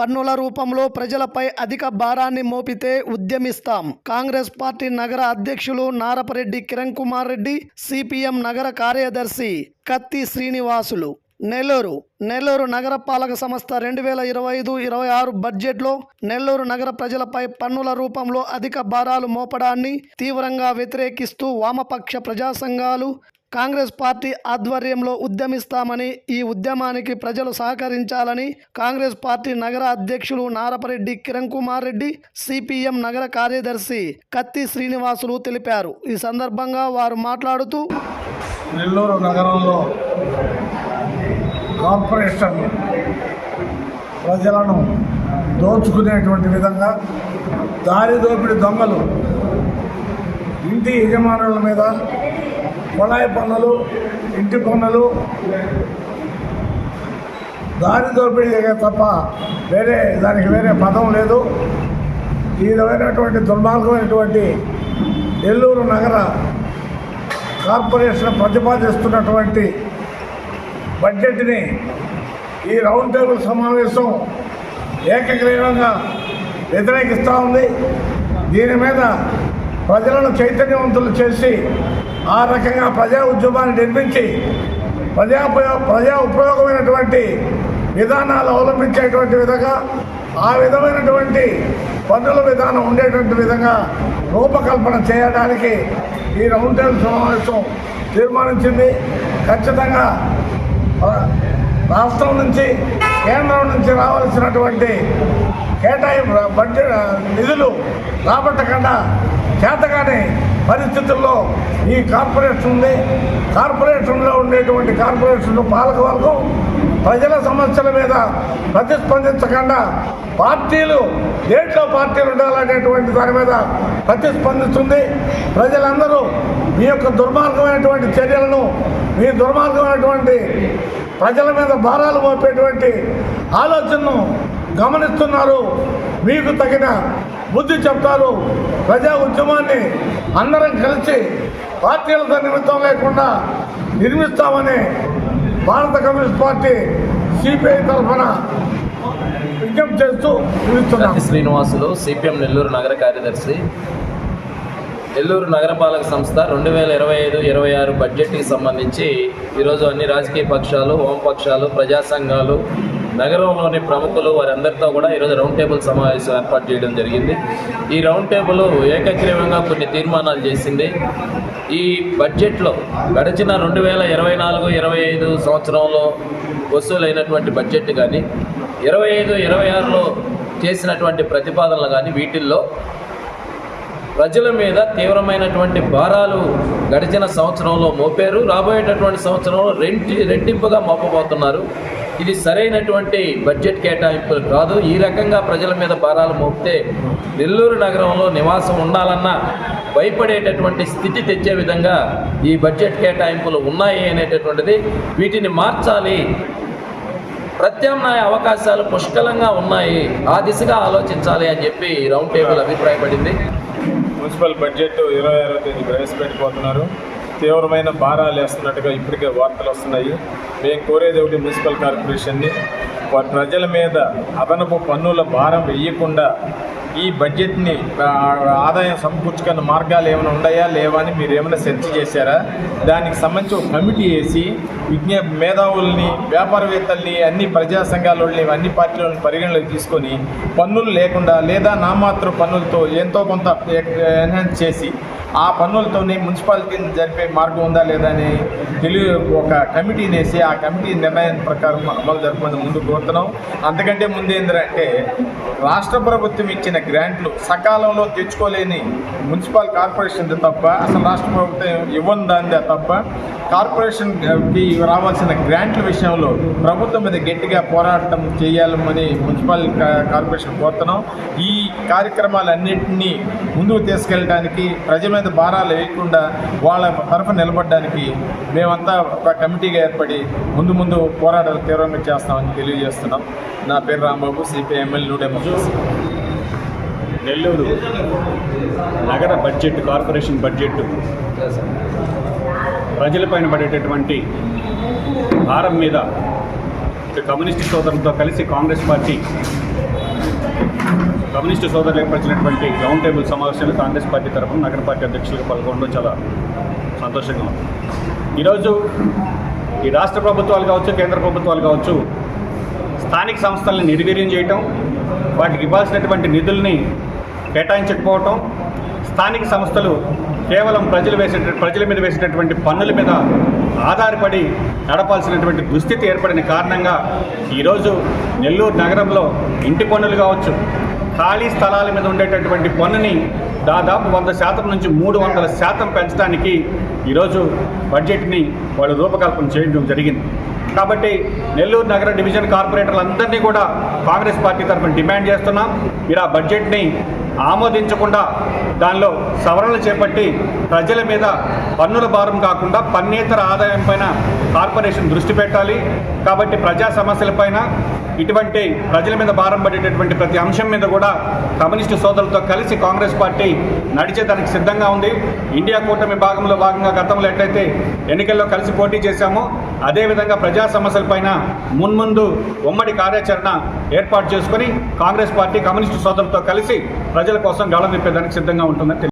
పన్నుల రూపంలో ప్రజలపై అధిక భారాన్ని మోపితే ఉద్యమిస్తాం. కాంగ్రెస్ పార్టీ నగర అధ్యక్షులు నారపరెడ్డి కిరణ్ కుమార్ రెడ్డి సిపిఎం నగర కార్యదర్శి కత్తి శ్రీనివాసులు. నెల్లూరు నెల్లూరు నగరపాలక సంస్థ రెండు వేల ఇరవై ఐదు ఇరవై ఆరు బడ్జెట్లో నెల్లూరు నగర ప్రజలపై పన్నుల రూపంలో అధిక భారాలు మోపడాన్ని తీవ్రంగా వ్యతిరేకిస్తూ వామపక్ష ప్రజా సంఘాలు కాంగ్రెస్ పార్టీ ఆధ్వర్యంలో ఉద్యమిస్తామని ఈ ఉద్యమానికి ప్రజలు సహకరించాలని కాంగ్రెస్ పార్టీ నగర అధ్యక్షులు నారపరెడ్డి కిరణ్ కుమార్ రెడ్డి సిపిఎం నగర కార్యదర్శి కత్తి శ్రీనివాసులు తెలిపారు. ఈ సందర్భంగా వారు మాట్లాడుతూ నెల్లూరు నగరంలో కార్పొరేషన్ ప్రజలను దోచుకునేటువంటి విధంగా దారి దోపిడి దొంగలు ఇంటి యజమానుల మీద కొళాయి పన్నులు ఇంటి పన్నులు దారి దోపిడీ తప్ప వేరే దానికి వేరే పదం లేదు. ఈ విధమైనటువంటి దుర్మార్గమైనటువంటి నెల్లూరు నగర కార్పొరేషన్ ప్రతిపాదిస్తున్నటువంటి బడ్జెట్ని ఈ రౌండ్ టేబుల్ సమావేశం ఏకగ్రీవంగా వ్యతిరేకిస్తూ ఉంది. దీని మీద ప్రజలను చైతన్యవంతులు చేసి ఆ రకంగా ప్రజా ఉద్యమాన్ని నిర్మించి ప్రజా ప్రజా ఉపయోగమైనటువంటి విధానాలు అవలంబించేటువంటి విధంగా ఆ విధమైనటువంటి పన్నుల విధానం ఉండేటువంటి విధంగా రూపకల్పన చేయడానికి ఈ రౌండ్ టేబుల్ సమావేశం తీర్మానించింది. ఖచ్చితంగా రాష్ట్రం నుంచి కేంద్రం నుంచి రావాల్సినటువంటి కేటాయింపు బడ్జెట్ నిధులు రాబట్టకుండా చేతగాని పరిస్థితుల్లో ఈ కార్పొరేషన్ ఉంది. కార్పొరేషన్లో ఉండేటువంటి కార్పొరేషన్ పాలకవర్గం ప్రజల సమస్యల మీద ప్రతిస్పందించకుండా పార్టీలు దేంట్లో పార్టీలు ఉండాలనేటువంటి దాని మీద ప్రతిస్పందిస్తుంది. ప్రజలందరూ మీ యొక్క దుర్మార్గమైనటువంటి చర్యలను మీ దుర్మార్గమైనటువంటి ప్రజల మీద భారాలు మోపేటువంటి ఆలోచనను గమనిస్తున్నారు. మీకు తగిన బుద్ధి చెప్తారు. ప్రజా ఉద్యమాన్ని అందరం కలిసి పార్టీలతో నిమిత్తం లేకుండా నిర్మిస్తామని భారత కమ్యూనిస్ట్ పార్టీ సిపిఐ తరఫున విజ్ఞప్తి చేస్తూ శ్రీనివాసులు సిపిఎం నెల్లూరు నగర కార్యదర్శి నెల్లూరు నగరపాలక సంస్థ రెండు వేల ఇరవై ఐదు ఇరవై ఆరు బడ్జెట్కి సంబంధించి ఈరోజు అన్ని రాజకీయ పక్షాలు వామపక్షాలు ప్రజా సంఘాలు నగరంలోని ప్రముఖులు వారందరితో కూడా ఈరోజు రౌండ్ టేబుల్ సమావేశం ఏర్పాటు చేయడం జరిగింది. ఈ రౌండ్ టేబుల్ ఏకగ్రీవంగా కొన్ని తీర్మానాలు చేసింది. ఈ బడ్జెట్లో గడిచిన రెండు వేల ఇరవై నాలుగు ఇరవై ఐదు సంవత్సరంలో వసూలైనటువంటి బడ్జెట్ కానీ ఇరవై ఐదు ఇరవై ఆరులో చేసినటువంటి ప్రతిపాదనలు కానీ వీటిల్లో ప్రజల మీద తీవ్రమైనటువంటి భారాలు గడిచిన సంవత్సరంలో మోపారు. రాబోయేటటువంటి సంవత్సరంలో రెంటి రెట్టింపుగా మోపబోతున్నారు. ఇది సరైనటువంటి బడ్జెట్ కేటాయింపులు కాదు. ఈ రకంగా ప్రజల మీద భారాలు మోపితే నెల్లూరు నగరంలో నివాసం ఉండాలన్నా భయపడేటటువంటి స్థితి తెచ్చే విధంగా ఈ బడ్జెట్ కేటాయింపులు ఉన్నాయి అనేటటువంటిది వీటిని మార్చాలి. ప్రత్యామ్నాయ అవకాశాలు పుష్కలంగా ఉన్నాయి. ఆ దిశగా ఆలోచించాలి అని చెప్పి రౌండ్ టేబుల్ అభిప్రాయపడింది. మున్సిపల్ బడ్జెట్ ఇరవై ఆరో తేదీ ప్రవేశపెట్టిపోతున్నారు తీవ్రమైన భారాలు వేస్తున్నట్టుగా ఇప్పటికే వార్తలు వస్తున్నాయి. మేము కోరేది ఒకటి మున్సిపల్ కార్పొరేషన్ని ప్రజల మీద అదనపు పన్నుల భారం వేయకుండా ఈ బడ్జెట్ని ఆదాయం సమకూర్చుకున్న మార్గాలు ఏమైనా ఉన్నాయా లేవా అని మీరు ఏమైనా సెర్చ్ చేశారా? దానికి సంబంధించి ఒక కమిటీ వేసి విజ్ఞ మేధావుల్ని వ్యాపారవేత్తల్ని అన్ని ప్రజా సంఘాలని అన్ని పార్టీలను పరిగణలోకి తీసుకొని పన్నులు లేకుండా లేదా నామాత్ర పన్నులతో ఎంతో కొంత ఎన్హాన్స్ చేసి ఆ పన్నులతోనే మున్సిపాలిటీని జరిపే మార్గం ఉందా లేదా అని తెలియ ఒక కమిటీని వేసి ఆ కమిటీ నిర్ణయం ప్రకారం అమలు జరపమని ముందు కోరుతున్నాం అంతకంటే ముందు ఏంటంటే రాష్ట్ర ప్రభుత్వం ఇచ్చిన గ్రాంట్లు సకాలంలో తెచ్చుకోలేని మున్సిపల్ కార్పొరేషన్ తప్ప అసలు రాష్ట్ర ప్రభుత్వం ఇవ్వని దానిదే తప్ప కార్పొరేషన్కి రావాల్సిన గ్రాంట్ల విషయంలో ప్రభుత్వం మీద గట్టిగా పోరాటం చేయాలని మున్సిపల్ కార్పొరేషన్ కోరుతున్నాం. ఈ కార్యక్రమాలన్నింటినీ ముందుకు తీసుకెళ్ళడానికి ప్రజల మీద భారాలు వేయకుండా వాళ్ళ తరఫున నిలబడడానికి మేమంతా ఒక కమిటీగా ఏర్పడి ముందు ముందు పోరాటాలు తీవ్రంగా చేస్తామని తెలియజేస్తున్నాం. నా పేరు రాంబాబు సిపిఐ ఎమ్మెల్యే నూట నెల్లూరు నగర బడ్జెట్ కార్పొరేషన్ బడ్జెట్ ప్రజలపైన పడేటటువంటి భారం మీద కమ్యూనిస్ట్ సోదరులతో కలిసి కాంగ్రెస్ పార్టీ కమ్యూనిస్టు సోదరులు ఏర్పరిచినటువంటి రౌండ్ టేబుల్ సమావేశంలో కాంగ్రెస్ పార్టీ తరఫున నగర పార్టీ అధ్యక్షులుగా పాల్గొనడం చాలా సంతోషంగా ఉంది. ఈరోజు ఈ రాష్ట్ర ప్రభుత్వాలు కావచ్చు కేంద్ర ప్రభుత్వాలు కావచ్చు స్థానిక సంస్థల్ని నిర్వీర్యం చేయటం వాటికి ఇవ్వాల్సినటువంటి నిధుల్ని కేటాయించకపోవటం స్థానిక సంస్థలు కేవలం ప్రజలు వేసే ప్రజల మీద వేసేటటువంటి పన్నుల మీద ఆధారపడి నడపాల్సినటువంటి దుస్థితి ఏర్పడిన కారణంగా ఈరోజు నెల్లూరు నగరంలో ఇంటి పన్నులు కావచ్చు ఖాళీ స్థలాల మీద ఉండేటటువంటి పన్నుని దాదాపు వంద శాతం నుంచి మూడు వందల శాతం పెంచడానికి ఈరోజు బడ్జెట్ని వాళ్ళు రూపకల్పన చేయడం జరిగింది. కాబట్టి నెల్లూరు నగర డివిజన్ కార్పొరేటర్లందరినీ కూడా కాంగ్రెస్ పార్టీ తరఫున డిమాండ్ చేస్తున్నాం. మీరు ఆ బడ్జెట్ని ఆమోదించకుండా దానిలో సవరణలు చేపట్టి ప్రజల మీద పన్నుల భారం కాకుండా పన్నేతర ఆదాయం పైన కార్పొరేషన్ దృష్టి పెట్టాలి. కాబట్టి ప్రజా సమస్యలపైన ఇటువంటి ప్రజల మీద భారం పడేటటువంటి ప్రతి అంశం మీద కూడా కమ్యూనిస్టు సోదరులతో కలిసి కాంగ్రెస్ పార్టీ నడిచేదానికి సిద్ధంగా ఉంది. ఇండియా కూటమి భాగంలో భాగంగా గతంలో ఎట్లయితే ఎన్నికల్లో కలిసి పోటీ చేశామో అదేవిధంగా ప్రజా సమస్యలపైన మున్ముందు ఉమ్మడి కార్యాచరణ ఏర్పాటు చేసుకొని కాంగ్రెస్ పార్టీ కమ్యూనిస్టు సోదరులతో కలిసి ప్రజల కోసం గళం విప్పేదానికి సిద్ధంగా ఉంటుందని